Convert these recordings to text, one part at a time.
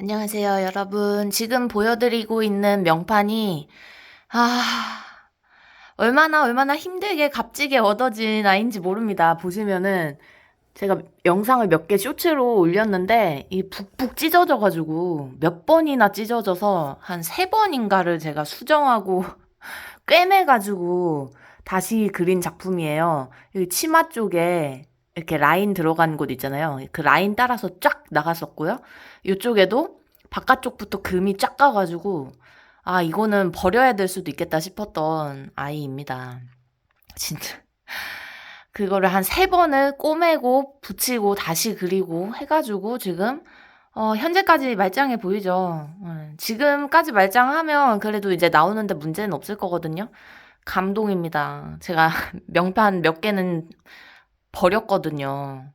안녕하세요, 여러분. 지금 보여드리고 있는 명판이, 아, 얼마나, 얼마나 힘들게 값지게 얻어진 아이인지 모릅니다. 보시면은, 제가 영상을 몇 개 쇼츠로 올렸는데, 이 북북 찢어져가지고, 몇 번이나 찢어져서, 한 세 번인가를 제가 수정하고, 꿰매가지고, 다시 그린 작품이에요. 여기 치마 쪽에, 이렇게 라인 들어간 곳 있잖아요. 그 라인 따라서 쫙 나갔었고요. 이쪽에도 바깥쪽부터 금이 쫙 가가지고, 아, 이거는 버려야 될 수도 있겠다 싶었던 아이입니다. 진짜. 그거를 한 세 번을 꼬매고 붙이고 다시 그리고 해가지고 지금, 어, 현재까지 말짱해 보이죠. 음, 지금까지 말짱하면 그래도 이제 나오는데 문제는 없을 거거든요. 감동입니다. 제가 명판 몇 개는 버렸거든요.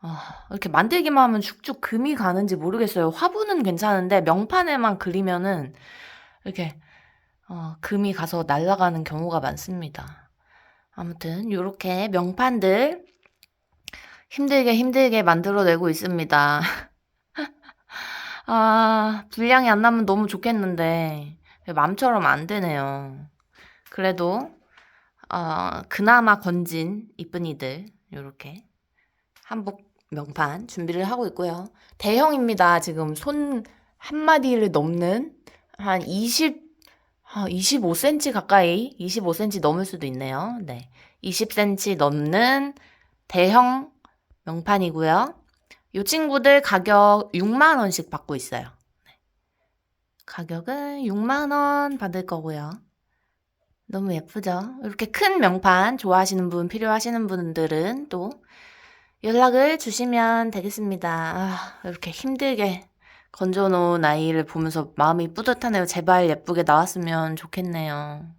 아, 이렇게 만들기만 하면 쭉쭉 금이 가는지 모르겠어요. 화분은 괜찮은데 명판에만 그리면은 이렇게 어, 금이 가서 날아가는 경우가 많습니다. 아무튼 이렇게 명판들 힘들게 힘들게 만들어내고 있습니다. 아, 분량이 안 나면 너무 좋겠는데 맘처럼 안 되네요. 그래도 어, 그나마 건진 이쁜이들 요렇게 한복 명판 준비를 하고 있고요. 대형입니다. 지금 손 한 마디를 넘는 한 20, 아, 25cm 가까이, 25cm 넘을 수도 있네요. 네. 20cm 넘는 대형 명판이고요. 이 친구들 가격 6만원씩 받고 있어요. 네. 가격은 6만원 받을 거고요. 너무 예쁘죠? 이렇게 큰 명판 좋아하시는 분, 필요하시는 분들은 또 연락을 주시면 되겠습니다. 아, 이렇게 힘들게 건져놓은 아이를 보면서 마음이 뿌듯하네요. 제발 예쁘게 나왔으면 좋겠네요.